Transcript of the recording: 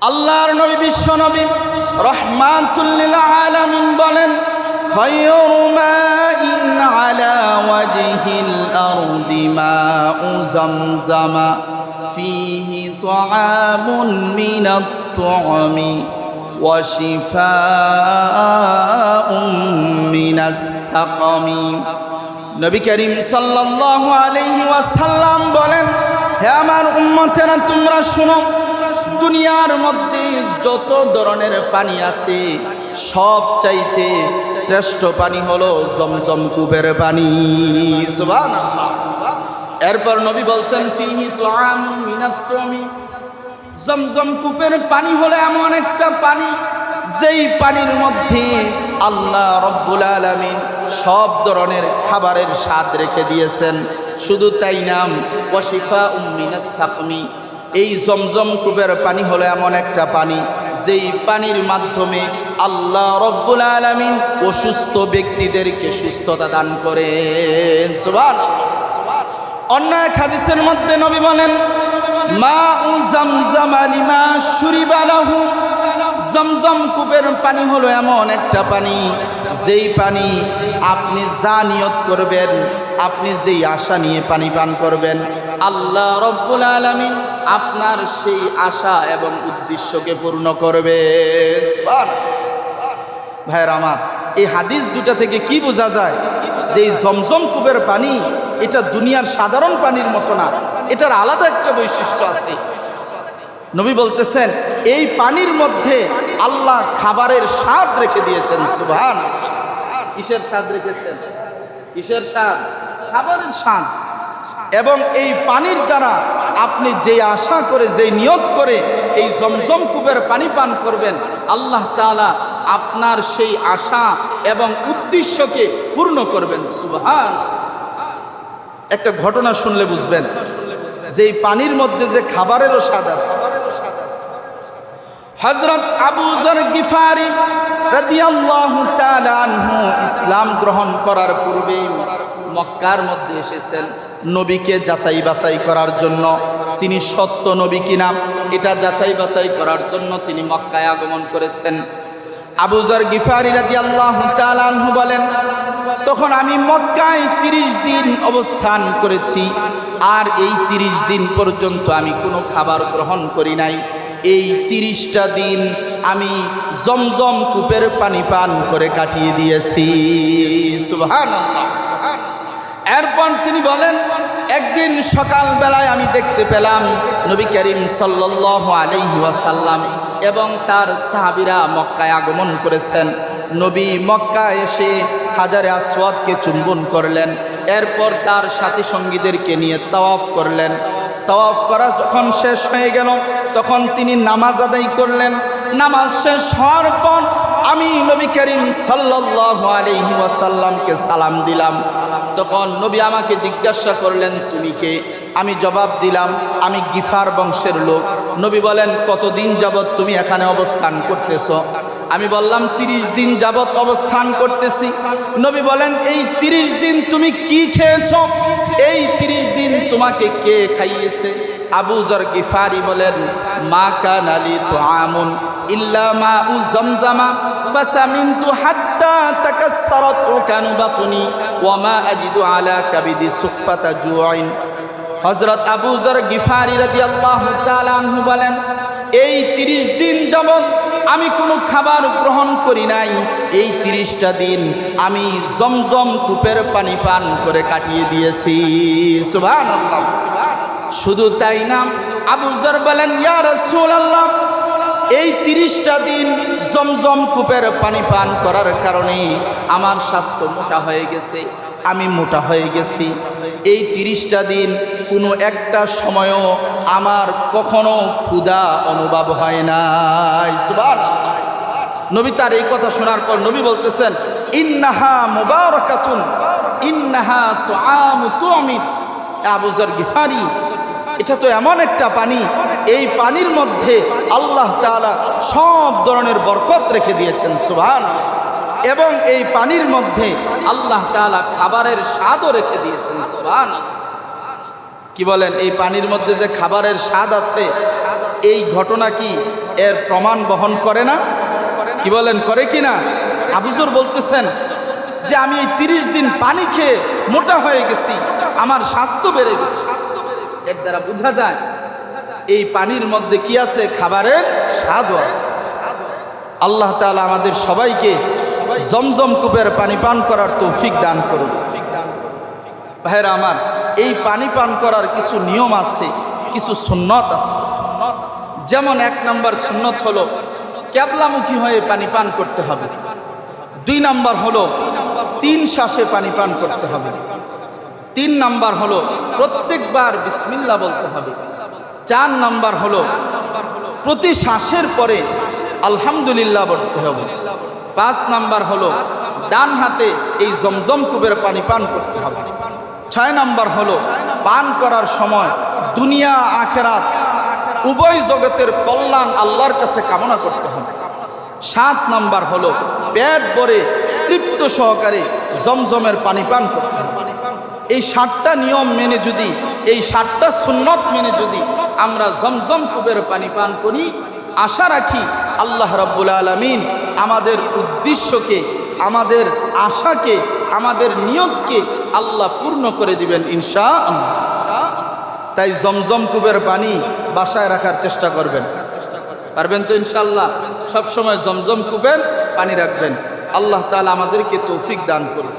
আল্লাহর নবী বিশ্ব নবী রহমাতুল্লিল আলামিন বলেন خير ماء على وجه الأرض ماء زمزم فيه طعام من الطعم وشفاء من السقم নবী করিম সাল্লাল্লাহু আলাইহি ওয়াসাল্লাম বলেন হে আমার উম্মতেরা তোমরা শুনো দুনিয়ার মধ্যে যত ধরনের পানি আছে, সব চাইতে শ্রেষ্ঠ পানি হলো জমজম কূপের পানি। এরপর নবী বলছেন তুআমুন মিনাত তুমি। জমজম কূপের পানি হলো এমন একটা পানি, যেই পানির মধ্যে আল্লাহ রব্বুল আলামিন সব ধরনের খাবারের স্বাদ রেখে দিয়েছেন। শুধু তাই নাম ওয়াশিফা উম্মিনাস সাকমি এই জমজম কূপের পানি হলো এমন একটা পানি, যেই পানির মাধ্যমে আল্লাহ রব্বুল আলামিন অসুস্থ ব্যক্তিদেরকে সুস্থতা দান করেন। সুবহানাল্লাহ অন্য এক হাদিসের মধ্যে নবী বলেন, মা উ জামজাম আলিমা সুরিবালাহু জমজম কূপের পানি হলো এমন একটা পানি, যেই পানি আপনি যা নিয়ত করবেন, আপনি যেই আশা নিয়ে পানি পান করবেন আল্লাহ রব্বুল আলামিন আপনার সেই আশা এবং উদ্দেশ্যকে পূর্ণ করবে। ভাইয়ের আমার, এই হাদিস দুটা থেকে কি বোঝা যায়? যে জমজম কূপের পানি, এটা দুনিয়ার সাধারণ পানির মতো না, এটার আলাদা একটা বৈশিষ্ট্য আছে। নবী বলতেছেন, এই পানির মধ্যে আল্লাহ খাবারের স্বাদ রেখে দিয়েছেন সুবহান কিসের স্বাদ রেখেছেন? কিসের স্বাদ? খাবারের স্বাদ। এবং এই পানির দ্বারা আপনি যে আশা করে যে নিয়ত করে এই জমজম কূপের পানি পান করবেন, আল্লাহ তাআলা আপনার সেই আশা এবং উদ্দেশ্যকে পূর্ণ করবেন। সুহান একটা ঘটনা শুনলে বুঝবেন যে পানির মধ্যে যে খাবারেরও স্বাদ আছে। হজরত আবু গিফারি ইসলাম গ্রহণ করার পূর্বে মক্কার মধ্যে এসেছেন। নবীকে যাচাই বাছাই করার জন্য। তিনি সত্য নবী কিনা, এটা যাচাই বাছাই করার জন্য তিনি মক্কায় আগমন করেছেন। আবুজার গিফারি তাআলা আনহু বলেন, তখন আমি মক্কায় তিরিশ দিন অবস্থান করেছি, আর এই তিরিশ দিন পর্যন্ত আমি কোনো খাবার গ্রহণ করি নাই। এই তিরিশটা দিন আমি জমজম কূপের পানি পান করে কাটিয়ে দিয়েছি। সুবহানাল্লাহ। এরপর তিনি বলেন, একদিন সকাল বেলায় আমি দেখতে পেলাম নবী করিম ওয়াসাল্লাম এবং তার সাহাবিরা মক্কায় আগমন করেছেন। নবী মক্কা এসে হাজারে আসওয়াদকে চুম্বন করলেন। এরপর তার সাথী সঙ্গীদেরকে নিয়ে তাওয়াফ করলেন। তাওয়াফ করা যখন শেষ হয়ে গেল, তখন তিনি নামাজ আদায় করলেন। নামাজ শেষ হওয়ার পর আমি নবী করিম সাল্লাল্লাহু আলাইহি সালাম দিলাম। তখন নবী আমাকে জিজ্ঞাসা করলেন, তুমি কে? আমি জবাব দিলাম, আমি গিফার বংশের লোক। নবী বলেন, কতদিন যাবৎ তুমি এখানে অবস্থান করতেছ? আমি বললাম, তিরিশ দিন যাবৎ অবস্থান করতেছি। নবী বলেন, এই তিরিশ দিন তুমি কি খেয়েছ? এই তিরিশ দিন তোমাকে কে খাইয়েছে? আবু জর গিফারি বলেন, মা কান আলী তো আমুন। উ জমজামা, ফাসামিনতু হাত্তা তাকাসসারাত উকানু বাতনি, ওয়া মা আজিদু আলা কাবিদি সুফাতা জুআইন হযরত আবু জর গিফারি রাদিয়াল্লাহু তাআলা আনহু বলেন, এই তিরিশ দিন আমি কোনো খাবার গ্রহণ করি নাই। এই তিরিশটা দিন আমি জমজম কূপের পানি পান করে কাটিয়ে দিয়েছি। শুধু তাই না, আবু জর বলেন, ইয়া রাসূলুল্লাহ এই তিরিশটা দিন জমজম কূপের পানি পান করার কারণে আমার স্বাস্থ্য মোটা হয়ে গেছে, আমি মোটা হয়ে গেছি। এই তিরিশটা দিন কোনো একটা সময়ও আমার কখনো ক্ষুধা অনুভব হয় নাই। নবী তার এই কথা শোনার পর নবী বলতেছেন, ইন্নাহা মুবারাকাতুন, ইন্নাহা তুমিত আবু জর গিফারি। এটা তো এমন একটা পানি এই পানির মধ্যে আল্লাহ তাআলা সব ধরনের বরকত রেখে দিয়েছেন, সুবহানাল্লাহ। এবং এই পানির মধ্যে আল্লাহ তাআলা খাবারের স্বাদও রেখে দিয়েছেন, সুবহানাল্লাহ। কি বলেন, এই পানির মধ্যে যে খাবারের স্বাদ আছে, এই ঘটনা কি এর প্রমাণ বহন করে না? কি বলেন, করে কি না? আবুজুর বলতেছেন যে আমি এই তিরিশ দিন পানি খেয়ে মোটা হয়ে গেছি, আমার স্বাস্থ্য বেড়ে গেছে। এর দ্বারা বোঝা যায় এই পানির মধ্যে কি আছে? খাবারের স্বাদও আছে। আল্লাহ তাআলা আমাদের সবাইকে জমজম কূপের পানি পান করার তৌফিক দান করুন। ভাইরা আমার, এই পানি পান করার কিছু নিয়ম আছে, কিছু সুন্নত আছে। যেমন এক নম্বর সুন্নত হলো, ক্যাবলামুখী হয়ে পানি পান করতে হবে। দুই নাম্বার হলো, তিন শ্বাসে পানি পান করতে হবে। তিন নাম্বার হলো, প্রত্যেকবার বিসমিল্লা বলতে হবে। চার নাম্বার হলো, প্রতি শ্বাসের পরে আলহামদুলিল্লাহ বলতে হবে। পাঁচ নাম্বার হলো, ডান হাতে এই জমজম কুবের পানি পান করতে হবে। ছয় নাম্বার হলো, পান করার সময় দুনিয়া, আখেরাত, উভয় জগতের কল্যাণ আল্লাহর কাছে কামনা করতে হবে। সাত নাম্বার হলো, পেট ভরে তৃপ্ত সহকারে জমজমের পানি পান করতে হবে। এই সাতটা নিয়ম মেনে যদি, এই সাতটা সুন্নত মেনে যদি আমরা জমজম কুবের পানি পান করি। আশা রাখি আল্লাহ রাব্বুল আলমিন আমাদের উদ্দেশ্যকে, আমাদের আশাকে, আমাদের নিয়োগকে আল্লাহ পূর্ণ করে দিবেন ইনশা তাই জমজম কুবের পানি বাসায় রাখার চেষ্টা করবেন। পারবেন তো ইনশাল্লাহ সবসময় জমজম কুবের পানি রাখবেন। আল্লাহ তালা আমাদেরকে তৌফিক দান করুন